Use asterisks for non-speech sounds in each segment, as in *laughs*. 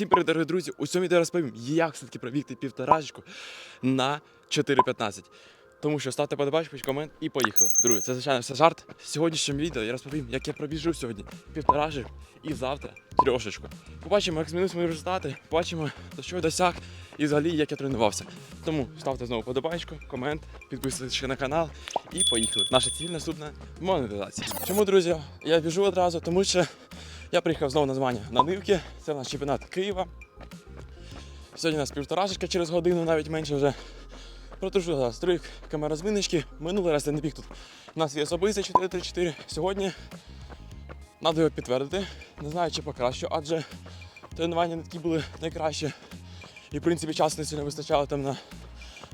Всім привіт, дорогі друзі! У цьому відео розповім, як все-таки пробігти півторашечку на 4.15. Тому що ставте подобачку, комент і поїхали. Друзі, це звичайно все жарт. В сьогоднішньому відео я розповім, як я пробіжу сьогодні півторашек і завтра трьошечку. Побачимо, як змінились мої результати, побачимо, до чого я досяг і взагалі як я тренувався. Тому ставте знову подобачку, комент, підписуйтесь на канал і поїхали. Наша ціль наступна монетизація. Чому, друзі, я біжу одразу? Тому що я приїхав знову на змагання на Нивки. Це наш чемпіонат Києва. Сьогодні у нас півторашечка через годину, навіть менше вже. Протужу зараз стрик, камера зміночки. Минулий раз я не біг тут. У нас є особистий 434. Сьогодні треба його підтвердити. Не знаю, чи покращу, адже тренування не такі були найкращі. І в принципі часу не вистачало там на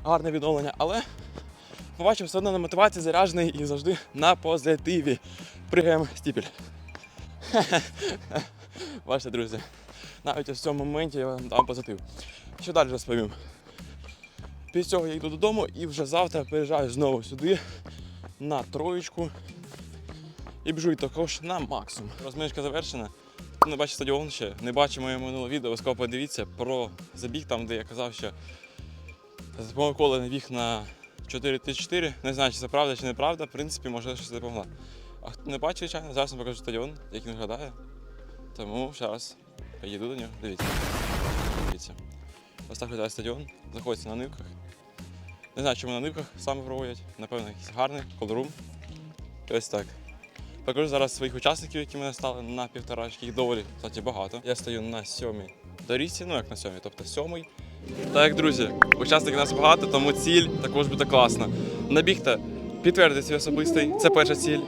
гарне відновлення. Але побачив все одно на мотивації заряджений і завжди на позитиві. Пригаємо стіпіль. *laughs* Бачите, друзі, навіть в цьому моменті я вам дам позитив. Що далі розповім? Після цього я йду додому і вже завтра переїжджаю знову сюди на троєчку і біжу і також на максимум. Розминочка завершена. Не бачить стадіон ще, не бачив моє минуле відео, обов'язково подивіться про забіг, там, де я казав, що кола не біг на 4-4. Не знаю, чи це правда, чи неправда. В принципі, може щось допомогла. А хто не бачив, звичайно, зараз вам покажу стадіон, як він виглядає. Тому зараз поїду до нього. Дивіться. Дивіться. Ось так виглядає стадіон. Заходиться на нивках. Не знаю, чому на нивках саме проводять. Напевно, якийсь гарний колорум. Ось так. Покажу зараз своїх учасників, які мене стали на півторачки. Їх доволі, кстати, багато. Я стою на сьомій доріжці, ну як на сьомій, тобто сьомий. Так, друзі, учасників нас багато, тому ціль також буде класна. Набігти, підтвердити свій особистий, це перша ціль.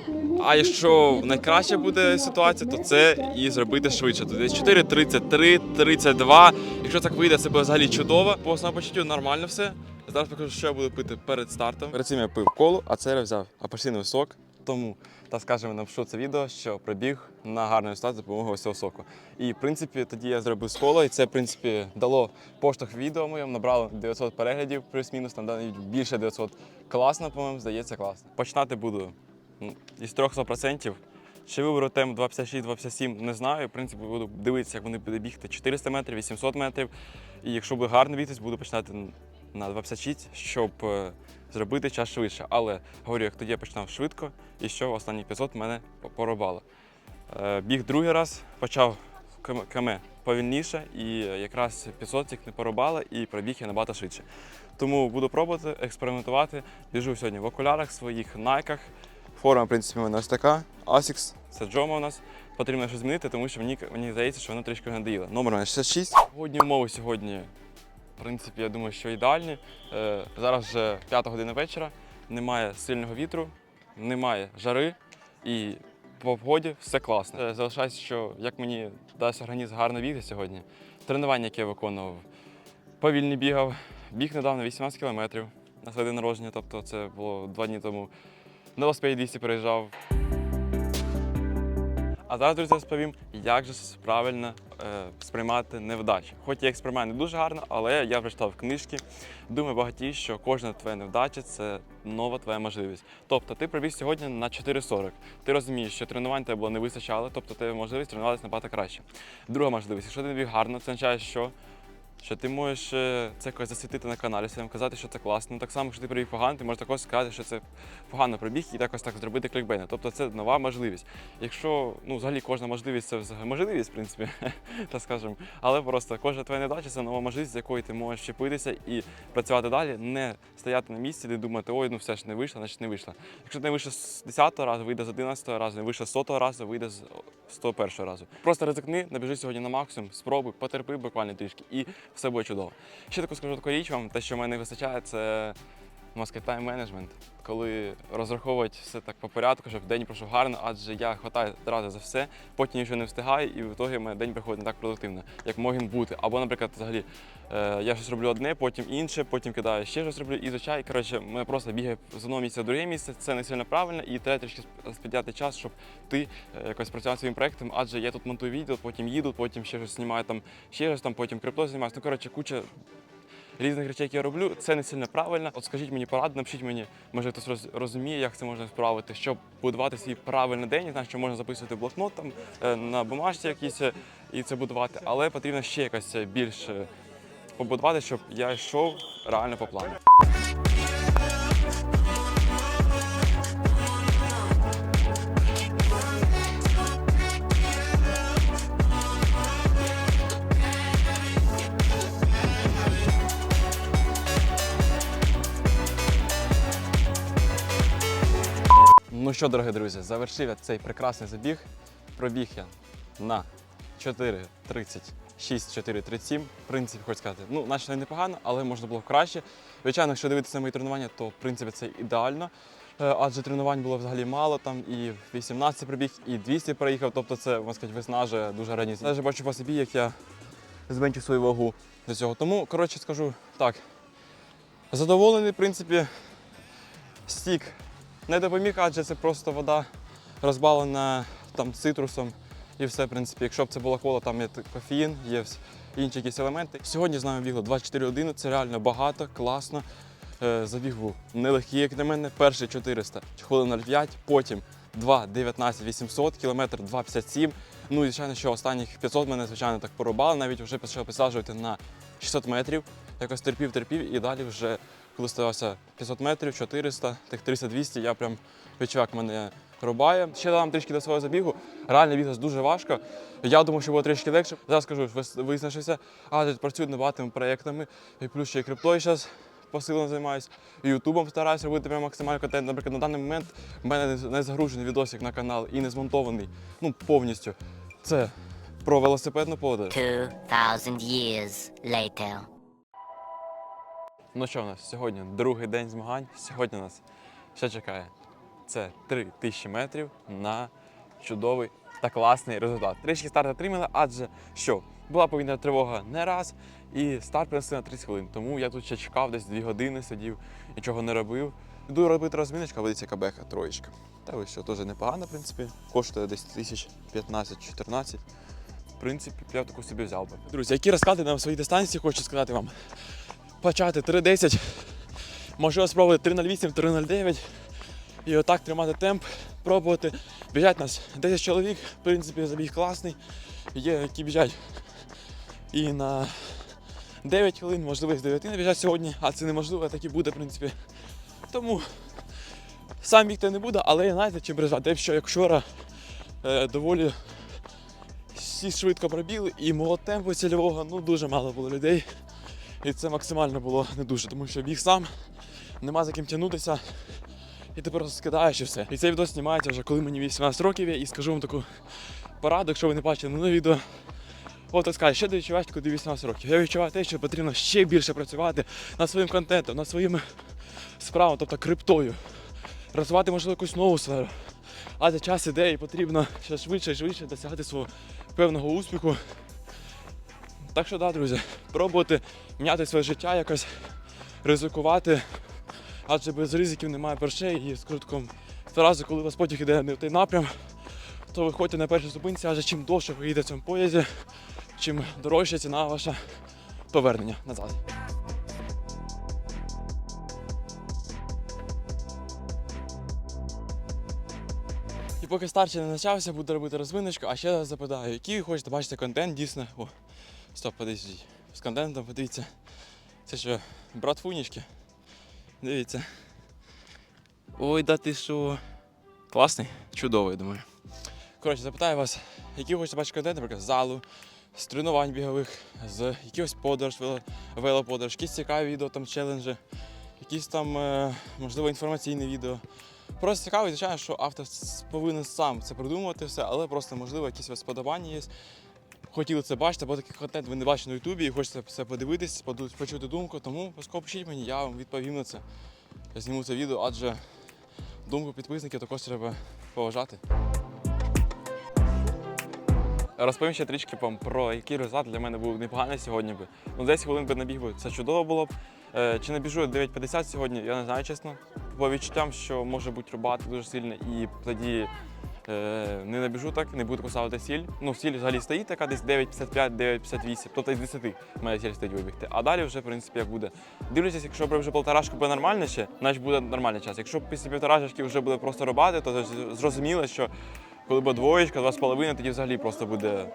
А якщо найкраща буде ситуація, то це і зробити швидше. Тобто десь 4, 33, 32. Якщо так вийде, це буде взагалі чудово. По самопочуттю нормально все. Зараз покажу, що я буду пити перед стартом. Перед цим я пив колу, а це я взяв апельсиновий сок. Тому, так скажемо, напишу це відео, що пробіг на гарний результат за допомогою ось цього соку. І в принципі тоді я зробив з кола, і це в принципі дало поштовх відео моєму, набрало 900 переглядів, плюс-мінус, там навіть більше 900. Класно, по-моєму, здається, класно. Починати буду м, із 300%. Чи виберу тему 256-257, не знаю. В принципі, буду дивитися, як вони будуть бігти 400 метрів, 800 метрів. І якщо буде гарно бігтись, буду починати на 256, щоб е, зробити час швидше. Але говорю, як тоді я починав швидко, і що останні 500 мене порубало. Е, Біг другий раз, почав км- км повільніше, і якраз 500 їх не порубало, і пробіг я набагато швидше. Тому буду пробувати, експериментувати. Біжу сьогодні в окулярах, своїх найках. Форма, в принципі, у мене ось така. Asics, це Джома у нас. Потрібно щось змінити, тому що мені, мені здається, що воно трішки надоїло. Номер у мене 66. Погодні умови сьогодні, в принципі, я думаю, що ідеальні. Е, зараз вже 5 година вечора, немає сильного вітру, немає жари і по погоді все класно. Е, Залишається, що як мені дасть організм гарно бігти сьогодні. Тренування, яке я виконував, повільний бігав, біг недавно 18 кілометрів на своє день народження, тобто це було два дні тому. На велосипеді 200 переїжджав. А зараз, друзі, розповім, як же правильно е, сприймати невдачі. Хоч я їх сприймаю не дуже гарно, але я прочитав книжки. Думаю, багаті, що кожна твоя невдача це нова твоя можливість. Тобто ти пробіг сьогодні на 4,40. Ти розумієш, що тренувань тебе було не вистачало, тобто тебе можливість тренуватися набагато краще. Друга можливість, якщо ти не біг гарно, це означає, що що ти можеш е, це якось засвітити на каналі, своєму казати, що це класно. Ну, так само, якщо ти пробіг погано, ти можеш також сказати, що це погано пробіг і якось так зробити клікбейна. Тобто це нова можливість. Якщо ну, взагалі кожна можливість це можливість, в принципі, *laughs* так скажемо. Але просто кожна твоя недача це нова можливість, з якої ти можеш щепитися і працювати далі, не стояти на місці, де думати, ой, ну все ж не вийшло, значить не вийшло. Якщо не вийшло з 10-го разу, вийде з 11-го разу, не вийшло з 100-го разу, вийде з 101-го разу. Просто ризикни, набіжи сьогодні на максимум, спробуй, потерпи буквально трішки, і все буде чудово. Ще таку скажу таку річ вам, те, що мене не вистачає, це Москва тайм менеджмент, коли розраховувати все так по порядку, щоб день пройшов гарно, адже я хватаю одразу за все, потім нічого не встигаю, і в ітогі мене день приходить не так продуктивно, як мог бути. Або, наприклад, взагалі е, я щось роблю одне, потім інше, потім кидаю ще щось роблю, і звичайно, коротше, мене просто бігає з одного місця в друге місце. Це не сильно правильно, і треба трішки сподяти час, щоб ти е, якось працював своїм проектом, адже я тут монтую відео, потім їду, потім ще щось знімаю там, ще щось там, потім крипто знімаюся. Ну коротше, куча різних речей, які я роблю, це не сильно правильно. От скажіть мені пораду, напишіть мені, може хтось роз- розуміє, як це можна справити, щоб будувати свій правильний день. Я що можна записувати блокнот там е, на бумажці якісь е, і це будувати, але потрібно ще якось е, більше побудувати, щоб я йшов реально по плану. Що, дорогі друзі, завершив я цей прекрасний забіг. Пробіг я на 4.30, 6.4.37. В принципі, хочу сказати, ну, наче непогано, але можна було краще. Звичайно, якщо дивитися мої тренування, то в принципі це ідеально. Е, Адже тренувань було взагалі мало, там і 18 пробіг, і 200 проїхав, тобто це, можна сказати, виснажує дуже організм. Навіть бачу по собі, як я зменшив свою вагу до цього. Тому, коротше, скажу так. Задоволений, в принципі, стік не допоміг, адже це просто вода розбавлена там цитрусом і все, в принципі. Якщо б це була кола, там є кофеїн, є інші якісь елементи. Сьогодні з нами бігло 24 години, це реально багато, класно. Е, Забіг був нелегкий, як на мене. Перший 400, хвилин 05, потім 2, 19, 800, кілометр 2,57. Ну і звичайно, що останніх 500 мене, звичайно, так порубали, навіть вже почав підсаджувати на 600 метрів. Якось терпів, терпів, і далі вже, коли ставався 500 метрів, 400, тих 300-200, я прям як мене рубає. Ще дам трішки до свого забігу. Реально бігати дуже важко. Я думав, що було трішки легше. Зараз скажу, визначився, а працюю над багатими проєктами. І плюс ще і криптою зараз посилено займаюся. І ютубом стараюся робити прям максимальний контент. Наприклад, на даний момент в мене не- загружений відосик на канал і не змонтований ну, повністю. Це про велосипедну поду. 2,000 years later. Ну що в нас сьогодні другий день змагань. Сьогодні нас що чекає? Це 3000 метрів на чудовий та класний результат. Трішки старт отримали, адже що була повітряна тривога не раз, і старт принесли на 30 хвилин. Тому я тут ще чекав, десь 2 години сидів, нічого не робив. Йду робити розміночку, ведеться кабеха, троєчка. Та ви що, теж непогано, в принципі. Коштує десь тисяч 15-14. В принципі, я таку собі взяв би. Друзі, які розклади на своїй дистанції, хочу сказати вам почати 3.10, можливо спробувати 3.08, 3.09 і отак тримати темп, пробувати. Біжать нас 10 чоловік, в принципі, забіг класний. Є, які біжать і на 9 хвилин, можливо, з 9 не біжать сьогодні, а це неможливо, так і буде, в принципі. Тому сам бігти не буду, але знаєте, чим призвати, що як вчора е, доволі всі швидко пробігли і мого темпу цільового ну дуже мало було людей. І це максимально було не дуже, тому що біг сам, нема за ким тягнутися, і ти просто скидаєш і все. І цей відео знімається вже коли мені 18 років і скажу вам таку пораду, якщо ви не бачили минуле відео. От так скажу, що ти відчуваєш, коли 18 років? Я відчуваю те, що потрібно ще більше працювати над своїм контентом, над своїми справами, тобто криптою. Розвивати, можливо, якусь нову сферу. А за час іде і потрібно ще швидше і швидше досягати свого певного успіху. Так що, да, друзі, пробувати міняти своє життя, якось ризикувати, адже без ризиків немає грошей і з крутком. Одразу, коли у вас потяг іде не в той напрям, то виходьте на першій зупинці, адже чим довше ви їдете в цьому поїзді, чим дорожча ціна ваша повернення назад. І поки старший не почався, буду робити розминочку, а ще раз запитаю, який ви хочете бачити контент дійсно. О, стоп, подивіться. З контентом подивіться. Це що, брат Фунічки? Дивіться. Ой, да ти що? Класний? Чудовий, думаю. Коротше, запитаю вас, який ви хочете бачити контент, наприклад, з залу, з тренувань бігових, з якихось подорож, велоподорож, якісь цікаві відео, там челенджі, якісь там, е, можливо, інформаційне відео. Просто цікаво, звичайно, що автор повинен сам це придумувати все, але просто, можливо, якісь сподобання є. Хотіли це бачити, бо такий контент ви не бачите на Ютубі і хочете це подивитись, почути думку, тому обов'язково пишіть мені, я вам відповім на це. Я зніму це відео, адже думку підписників також треба поважати. Розповім ще трішки вам про який результат для мене був непоганий сьогодні би. Ну, 10 хвилин би набіг би, це чудово було б. Е, Чи набіжу 9.50 сьогодні, я не знаю чесно. По відчуттям, що може бути рубати дуже сильно і тоді не набіжу так, не буду ставити сіль. Ну, сіль взагалі стоїть така десь 9,55, 9,58, тобто із 10 має сіль стоїть вибігти. А далі вже, в принципі, як буде. Дивлячись, якщо вже полторашку буде нормально ще, значить буде нормальний час. Якщо після півторашки вже буде просто рубати, то зрозуміло, що коли буде двоєчка, два з половиною, тоді взагалі просто буде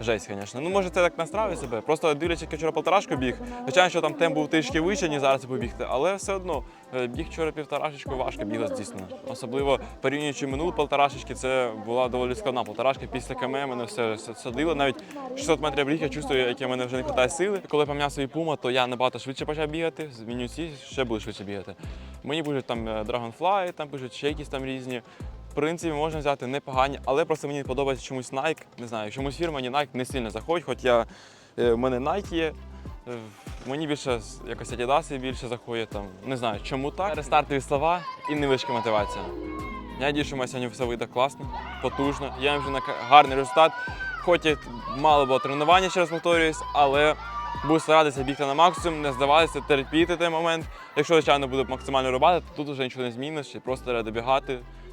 жесть, звісно. Ну, може, це так настраює себе. Просто дивлячись, як вчора полторашку біг. Звичайно, що там темп був трішки вище, ніж зараз побігти, але все одно е, біг вчора півторашечку важко бігати дійсно. Особливо порівнюючи минулу полторашечки, це була доволі складна полторашка. Після КМ мене все садило. Навіть 600 метрів біг, я чувствую, як мене вже не вистачає сили. Коли поміняв свій пума, то я набагато швидше почав бігати. Зміню ці, ще буду швидше бігати. Мені будуть там е, Dragonfly, там пишуть ще якісь там різні. Принципі, можна взяти непогані, але просто мені подобається чомусь Nike. Не знаю, чомусь фірма ні Nike не сильно заходить, хоч я е, в мене Nike є. е, Мені більше якось Adidas більше заходить там. Не знаю, чому так. Рестартові слова і невеличка мотивація. Я надію, що мене сьогодні все вийде класно, потужно. Я вже на гарний результат. Хоч і мало було тренування, ще раз повторююсь, але буду старатися бігти на максимум, не здаватися, терпіти той момент. Якщо, звичайно, буду максимально рубати, то тут вже нічого не зміниш, і просто треба добігати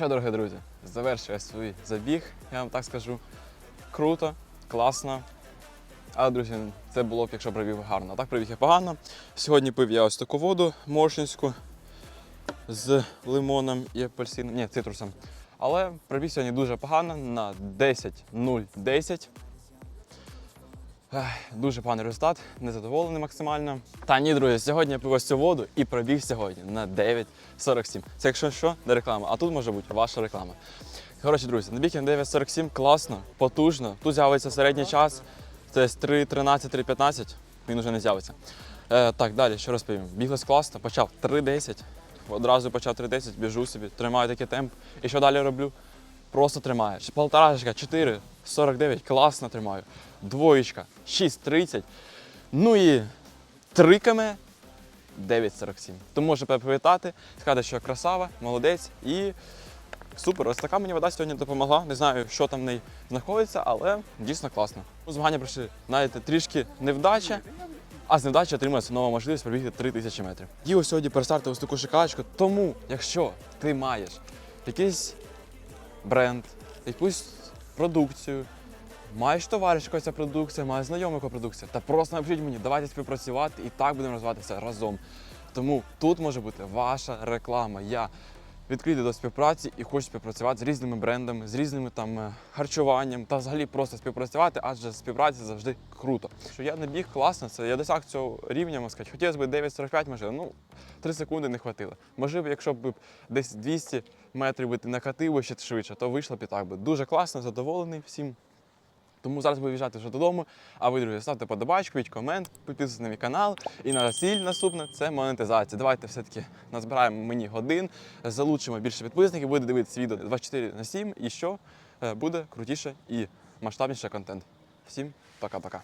що, дорогі друзі, завершує свій забіг, я вам так скажу. Круто, класно. Але, друзі, це було б, якщо провів гарно. А так провів я погано. Сьогодні пив я ось таку воду моршинську з лимоном і апельсином, ні, цитрусом. Але пробіг сьогодні дуже погано на 10-0-10. Дуже поганий результат, незадоволений максимально. Та ні, друзі, сьогодні я пив ось цю воду і пробіг сьогодні на 9.47. Це якщо що, не реклама, а тут може бути ваша реклама. Коротше, друзі, набіг я на 9.47, класно, потужно. Тут з'явиться середній час, це 3.13, 3.15, він вже не з'явиться. Е, так, далі, що розповім. Біглось класно, почав 3.10, одразу почав 3.10, біжу собі, тримаю такий темп. І що далі роблю? Просто тримаю. Ще Полторашечка, 4, 49, класно тримаю. Двоєчка, 6.30. Ну і 3 км, 9.47. Тому можу привітати, сказати, що красава, молодець і супер. Ось така мені вода сьогодні допомогла. Не знаю, що там в неї знаходиться, але дійсно класно. Змагання пройшли, знаєте, трішки невдача. А з невдачі отримується нова можливість пробігти 3000 метрів. І сьогодні перестартив таку шикарочку. Тому, якщо ти маєш якийсь бренд, якусь продукцію, маєш товариш, якась ця продукція, маєш знайомий яка продукція, та просто напишіть мені, давайте співпрацювати і так будемо розвиватися разом. Тому тут може бути ваша реклама. Я відкритий до співпраці і хочу співпрацювати з різними брендами, з різними там е, харчуванням та взагалі просто співпрацювати, адже співпраця завжди круто. Що я не біг класно, це я досяг цього рівня, можна сказати. Хотілося б 9.45, може, ну 3 секунди не хватило. Можливо, якщо б десь 200 метрів накатив ще швидше, то вийшло б і так би. Дуже класно, задоволений всім. Тому зараз буду в'їжджати вже додому. А ви, друзі, ставте подобачку, піть комент, підписуйтесь на мій канал. І на ціль наступна це монетизація. Давайте все-таки назбираємо мені годин, залучимо більше підписників, буде дивитися відео 24 на 7 і що е, буде крутіше і масштабніше контент. Всім пока-пока.